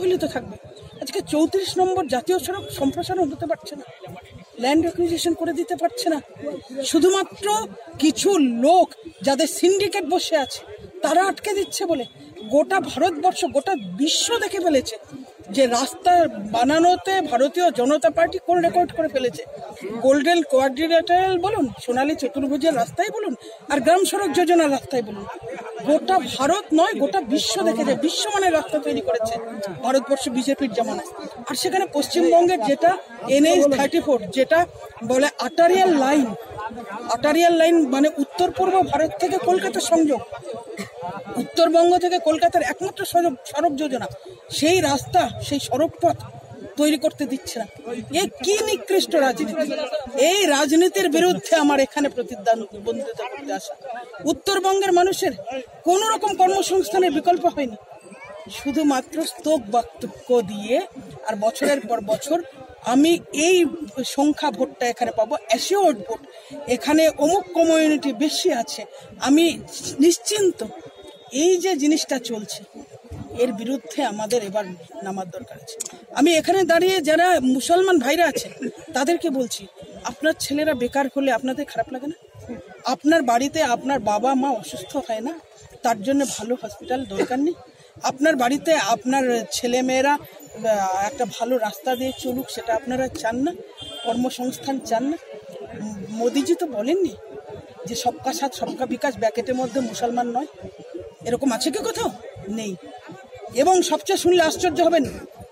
হলে তো থাকবে। আজকে চৌত্রিশ নম্বর জাতীয় সড়ক সম্প্রসারণ হতে পারছে না। ল্যান্ড অ্যাকুইজিশন করে দিতে পারছে না। শুধুমাত্র কিছু লোক যাদের সিন্ডিকেট বসে আছে, তারা আটকে দিচ্ছে বলে গোটা ভারতবর্ষ, গোটা বিশ্ব দেখে ফেলেছে যে রাস্তা বানানোতে ভারতীয় জনতা পার্টি কোন রেকর্ড করে ফেলেছে। গোল্ডেন কোয়াড্রিলেটারাল বলুন, সোনালী চতুর্ভুজের রাস্তায় বলুন, আর গ্রাম সড়ক যোজনার রাস্তায় বলুন। গোটা ভারত নয়, গোটা বিশ্ব দেখে যে বিশ্বমানের রাস্তা তৈরি করেছে ভারতবর্ষ বিজেপির জামানায় আর সেখানে পশ্চিমবঙ্গের যেটা এনএইচ থার্টি ফোর, যেটা বলে আটারিয়াল লাইন আটারিয়াল লাইন মানে উত্তর পূর্ব ভারত থেকে কলকাতা সংযোগ। উত্তরবঙ্গ থেকে কলকাতার একমাত্র সড়ক সড়ক যোজনা। সেই রাস্তা, সেই সড়ক পথ তৈরি করতে দিচ্ছে না। এ কি নিকৃষ্ট রাজনীতি? এই রাজনীতির বিরুদ্ধে আমার এখানে প্রতিদ্বন্দ্বিতা করতে আসা। উত্তরবঙ্গের মানুষের কোন রকম কর্মসংস্থানের বিকল্প হয়নি। শুধুমাত্র স্তোক বক্তব্য দিয়ে আর বছরের পর বছর আমি এই সংখ্যা ভোটটা এখানে পাবো অ্যাসিওর্ড ভোট। এখানে অমুক কমিউনিটি বেশি আছে। আমি নিশ্চিন্ত এই যে জিনিসটা চলছে এর বিরুদ্ধে আমাদের এবার নামার দরকার আছে। আমি এখানে দাঁড়িয়ে যারা মুসলমান ভাইরা আছে তাদেরকে বলছি, আপনার ছেলেরা বেকার হলে আপনাদের খারাপ লাগে না? আপনার বাড়িতে আপনার বাবা মা অসুস্থ হয় না? তার জন্য ভালো হসপিটাল দরকার নেই? আপনার বাড়িতে আপনার ছেলে মেয়েরা একটা ভালো রাস্তা দিয়ে চলুক, সেটা আপনারা চান না? কর্মসংস্থান চান না? মোদিজি তো বলেননি যে সবকা সাথ, সবকা বিকাশ, ব্যাকেটের মধ্যে মুসলমান নয়। এরকম আছে কি কোথাও? নেই। এবং সবচেয়ে শুনলে আশ্চর্য হবেন,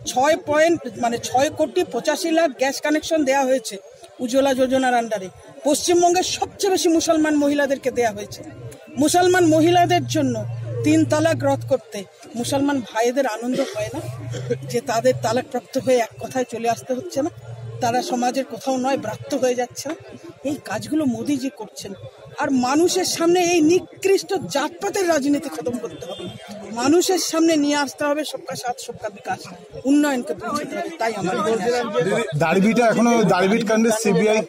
ছয় পয়েন্ট মানে ছয় কোটি পঁচাশি লাখ গ্যাস কানেকশন দেওয়া হয়েছে উজ্জ্বলা যোজনার আন্ডারে পশ্চিমবঙ্গের সবচেয়ে বেশি মুসলমান মহিলাদেরকে দেয়া হয়েছে। মুসলমান মহিলাদের জন্য তিন তালাক রদ করতে মুসলমান ভাইদের আনন্দ হয় না? যে তাদের তালাকপ্রাপ্ত হয়ে এক কথায় চলে আসতে হচ্ছে না? তারা সমাজের কোথাও নয়, ব্রাত্য হয়ে যাচ্ছে না? এই কাজগুলো মোদিজি করছেন। আর মানুষের সামনে এই নিকৃষ্ট জাতপাতের রাজনীতি খতম করতে হবে। মানুষের সামনে নিয়ে আসতে হবে, সবকা সাথ, সবকা বিকাশ। উন্নয়নকে পৌঁছতে হবে, তাই আমার দাড়িবিটা এখনও, দাড়বিট কাণ্ডে সিবিআই